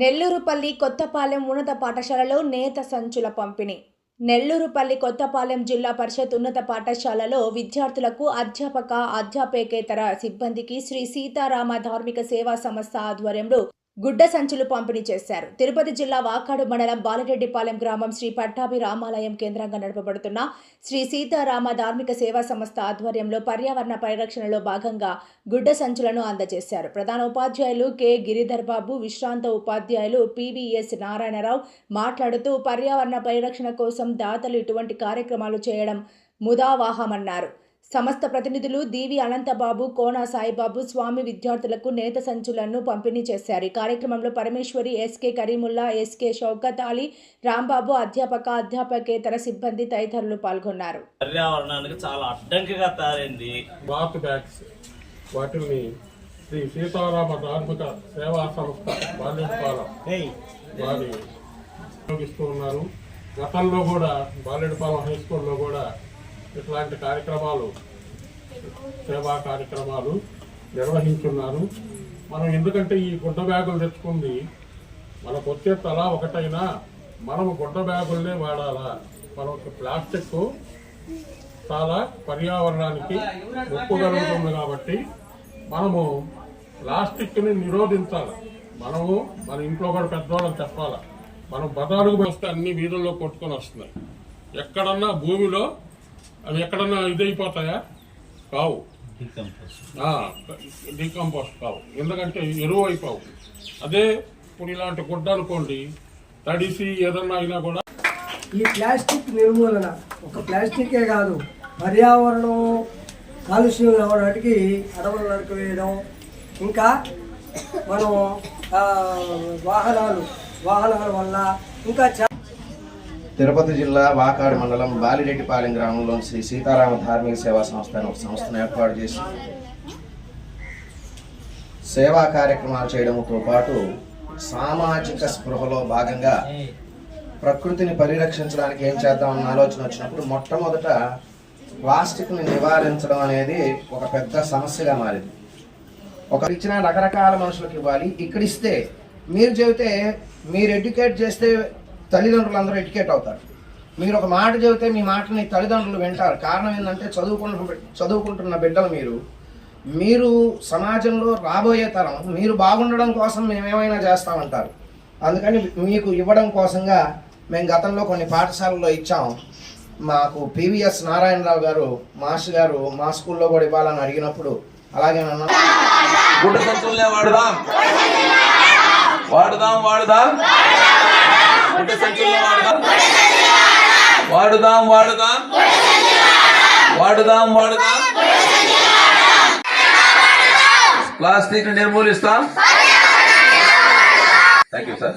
నెల్లూరుపల్లి కొత్తపాలెం ఉన్నత పాఠశాలలో నేత సంచుల పంపిణీ. నెల్లూరుపల్లి కొత్తపాలెం జిల్లా పరిషత్ ఉన్నత పాఠశాలలో విద్యార్థులకు అధ్యాపక అధ్యాపకేతర సిబ్బందికి శ్రీ సీతారామ ధార్మిక సేవా సంస్థ ఆధ్వర్యంలో గుడ్డ సంచులు పంపిణీ చేశారు. తిరుపతి జిల్లా వాకాడు మండలం బాలరెడ్డిపాలెం గ్రామం శ్రీ పట్టాభి రామాలయం కేంద్రంగా నడపబడుతున్న శ్రీ సీతారామ ధార్మిక సేవా సంస్థ ఆధ్వర్యంలో పర్యావరణ పరిరక్షణలో భాగంగా గుడ్డ సంచులను అందజేశారు. ప్రధాన ఉపాధ్యాయులు కె. గిరిధర్ బాబు విశ్రాంత ఉపాధ్యాయులు పివిఎస్ నారాయణరావు మాట్లాడుతూ పర్యావరణ పరిరక్షణ కోసం దాతలు ఇటువంటి కార్యక్రమాలు చేయడం ముదావాహమన్నారు. సమస్త ప్రతినిధులు దీవి అనంతబాబు కోన సాయిబాబు స్వామి విద్యార్థులకు నేత సంచులను పంపిణీ చేశారు. ఈ కార్యక్రమంలో పరమేశ్వరి ఎస్కే కరీముల్లా ఎస్కే షౌకత్ అలీ రాంబాబు అధ్యాపక అధ్యాపకేతర సిబ్బంది తదితరులు పాల్గొన్నారు. పర్యావరణానికి చాలా అడ్డంకిగా తయారైంది. బ్యాగ్స్ వాటిని శ్రీ సీతారామ ధార్మిక సేవా సంస్థ బాలెడ్పాలెం. వారి ఉపయోగిస్తూ ఉన్నారు. గతంలో కూడా బాలెడ్పాలెం హై స్కూల్లో కూడా ఇట్లాంటి కార్యక్రమాలు సేవా కార్యక్రమాలు నిర్వహించున్నారు. మనం ఎందుకంటే ఈ గుడ్డ బ్యాగులు తెచ్చుకుంది మనకు వచ్చే తలా ఒకటైనా మనం గుడ్డ బ్యాగులనే వాడాలా? మనకు ప్లాస్టిక్ చాలా పర్యావరణానికి ముప్పు కలుగుతుంది కాబట్టి మనము ప్లాస్టిక్ని నిరోధించాలి. మనము మన ఇంట్లో కూడా పెద్దవాళ్ళని చెప్పాలి మనం బదాలుగు వస్తే అన్ని వీధుల్లో కొట్టుకొని వస్తున్నాయి. ఎక్కడన్నా భూమిలో అవి ఎక్కడన్నా ఇదైపోతాయా? కావు. డీకంపోస్ట్ కావు. ఎందుకంటే ఎరువు అయిపోవు. అదే ఇప్పుడు ఇలాంటి గుడ్డ అనుకోండి తడిసి ఏదన్నా అయినా కూడా ఈ ప్లాస్టిక్ నిర్మూలన ఒక ప్లాస్టికే కాదు పర్యావరణం కాలుష్యం కావడానికి అడవులు నరికివేయడం ఇంకా మనం వాహనాలు వాహనాల వల్ల ఇంకా తిరుపతి జిల్లా వాకాడు మండలం బాలిరెడ్డిపాలెం గ్రామంలోని శ్రీ సీతారామ ధార్మిక సేవా సంస్థ అనే ఒక సంస్థను ఏర్పాటు చేసి సేవా కార్యక్రమాలు చేయడంతో పాటు సామాజిక స్పృహలో భాగంగా ప్రకృతిని పరిరక్షించడానికి ఏం చేద్దామన్న ఆలోచన వచ్చినప్పుడు మొట్టమొదట ప్లాస్టిక్ని నివారించడం అనేది ఒక పెద్ద సమస్యగా మారింది. ఒక ఇచ్చిన రకరకాల మనుషులకు ఇవ్వాలి. ఇక్కడ ఇస్తే మీరు చెబితే మీరు ఎడ్యుకేట్ చేస్తే తల్లిదండ్రులు అందరూ ఎడ్యుకేట్ అవుతారు. మీరు ఒక మాట చెబితే మీ మాటని తల్లిదండ్రులు వింటారు. కారణం ఏంటంటే చదువుకున్న చదువుకుంటున్న బిడ్డలు మీరు మీరు సమాజంలో రాబోయే తరం మీరు బాగుండడం కోసం మేమేమైనా చేస్తామంటారు. అందుకని మీకు ఇవ్వడం కోసంగా మేము గతంలో కొన్ని పాఠశాలల్లో ఇచ్చాం. మాకు పివిఎస్ నారాయణరావు గారు మాస్టర్ గారు మా స్కూల్లో కూడా ఇవ్వాలని అడిగినప్పుడు అలాగేనన్నా గుడ్డ వాడుదాం. వాడుదాం వాడుదాం. వాడుదాం వాడుదాం. వాడుదాం వాడుదాం. ప్లాస్టిక్ని నిర్మూలిస్తాం thank you sir